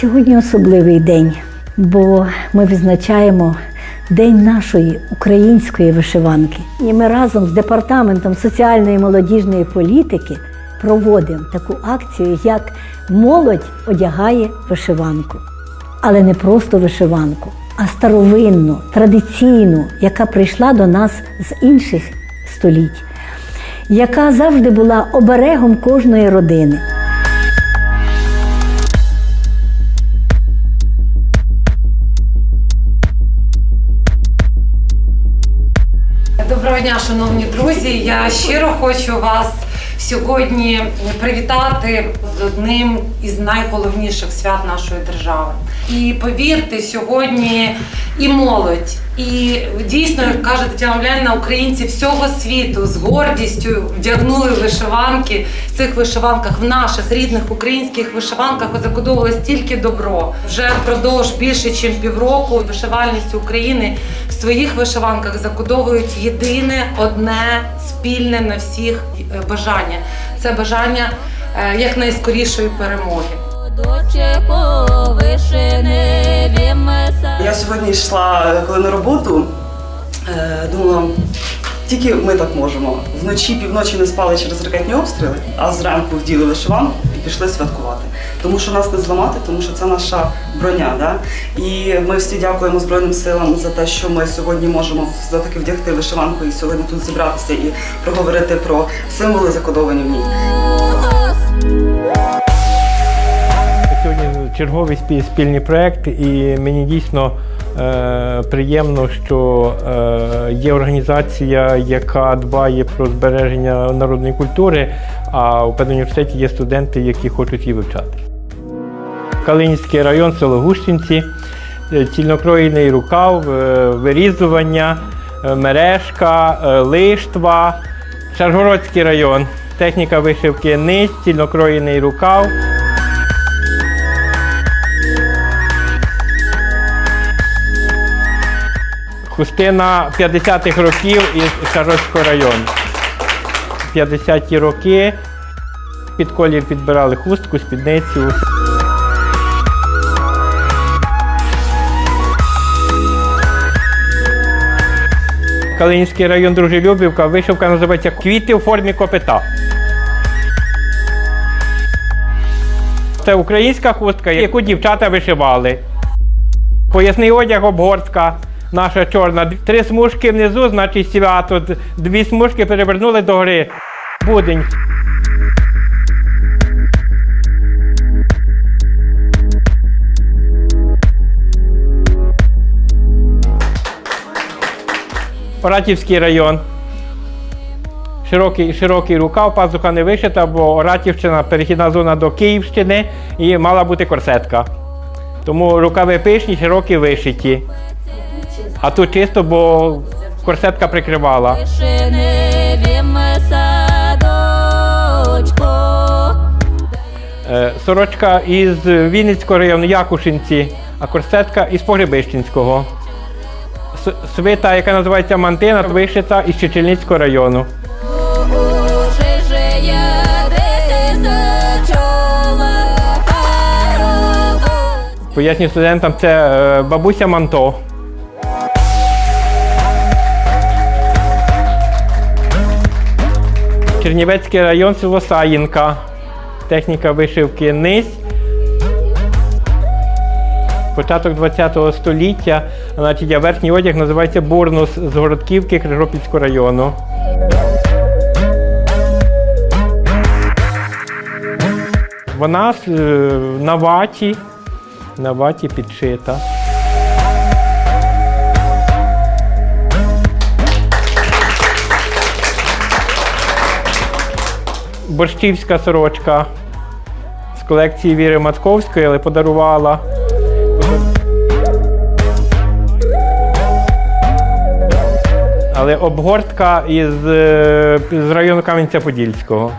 Сьогодні особливий день, бо ми відзначаємо День нашої української вишиванки. І ми разом з департаментом соціальної молодіжної політики проводимо таку акцію, як молодь одягає вишиванку. Але не просто вишиванку, а старовинну, традиційну, яка прийшла до нас з інших століть, яка завжди була оберегом кожної родини. Доброго дня, шановні друзі. Я щиро хочу вас сьогодні привітати з одним із найголовніших свят нашої держави. І повірте, сьогодні і молодь, і дійсно, як каже Тетяна Омельянівна, українці всього світу з гордістю вдягнули вишиванки. В цих вишиванках, в наших рідних українських вишиванках закодовувалось тільки добро. Вже впродовж більше ніж півроку вишивальниці України в своїх вишиванках закодовують єдине одне спільне на всіх е, бажання. Це бажання е, якнайскорішої перемоги. Я сьогодні йшла, коли на роботу, е, думала, тільки ми так можемо. Вночі півночі не спали через ракетні обстріли, а зранку вділи вишиванку і пішли святкувати. Тому що нас не зламати, тому що це наша броня. Да? І ми всі дякуємо Збройним силам за те, що ми сьогодні можемо все-таки вдягти вишиванку і сьогодні тут зібратися і проговорити про символи, закодовані в ній. Сьогодні черговий спі- спільний проєкт, і мені дійсно е, приємно, що е, є організація, яка дбає про збереження народної культури, а у педуніверситеті є студенти, які хочуть її вивчати. Калинівський район, село Гущинці, е, цільнокроєний рукав, е, вирізування, е, мережка, лиштва, Шаргородський район, техніка вишивки ниць, цільнокроєний рукав. Хустина 50-х років із Шаргородського району. 50-ті роки під колір підбирали хустку, спідницю. Калинівський район Дружелюбівка, вишивка називається Квіти у формі копита. Це українська хустка, яку дівчата вишивали. Поясний одяг обгортка, наша чорна. Три смужки внизу, значить свято. Дві смужки перевернули до гори. Будень. Оратівський район. Широкий, широкий рукав, пазуха не вишита, бо Оратівщина перехідна зона до Київщини і мала бути корсетка. Тому рукави пишні, широкі вишиті. А тут чисто, бо корсетка прикривала. Е, Сорочка із Вінницького району Якушинці, а корсетка із Погребищенського. Свита, яка називається Мантина, вишита із Чечельницького району. Поясню студентам, це е, бабуся Манто. Чернівецький район, село Саїнка. Техніка вишивки низь. Початок ХХ століття, значить, верхній одяг називається бурнус з Городківки Крижопільського району. Вона е, на ваті, на ваті підшита. Борщівська сорочка з колекції Віри Матковської, але подарувала. Але обгортка із, е, з району Кам'янця-Подільського.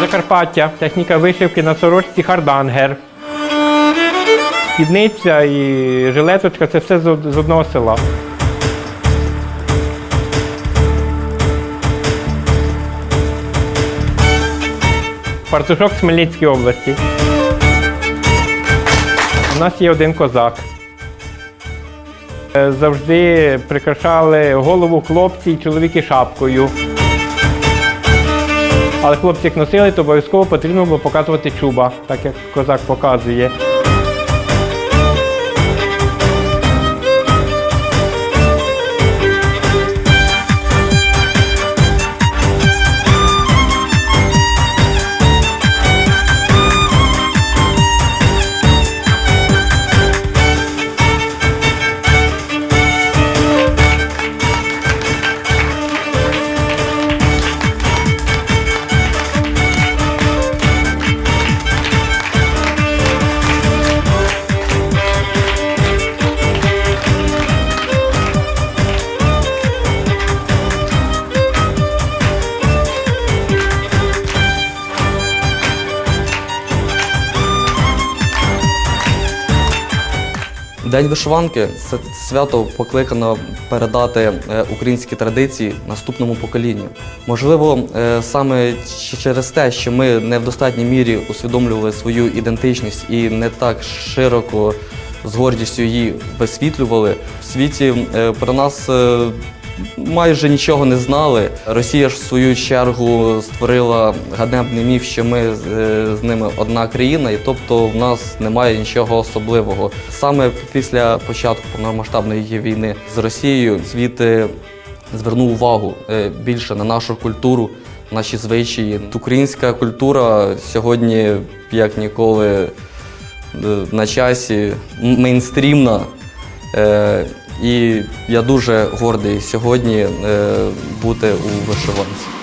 Закарпаття, техніка вишивки на сорочці хардангер спідниця і жилеточка це все з одного села. Партушок з Хмельницької області. У нас є один козак. Е, завжди прикрашали голову хлопці і чоловіки шапкою. Але хлопці як носили, то обов'язково потрібно було показувати чуба, так як козак показує. День вишиванки це свято покликано передати е, українські традиції наступному поколінню. Можливо, е, саме через те, що ми не в достатній мірі усвідомлювали свою ідентичність і не так широко з гордістю її висвітлювали. В світі е, про нас майже нічого не знали. Росія ж в свою чергу створила ганебний міф, що ми з, е, ними одна країна, і тобто в нас немає нічого особливого. Саме після початку повномасштабної війни з Росією світ звернув увагу е, більше на нашу культуру, наші звичаї. Українська культура сьогодні як ніколи е, на часі, мейнстрімна. І я дуже гордий сьогодні е, бути у вишиванці.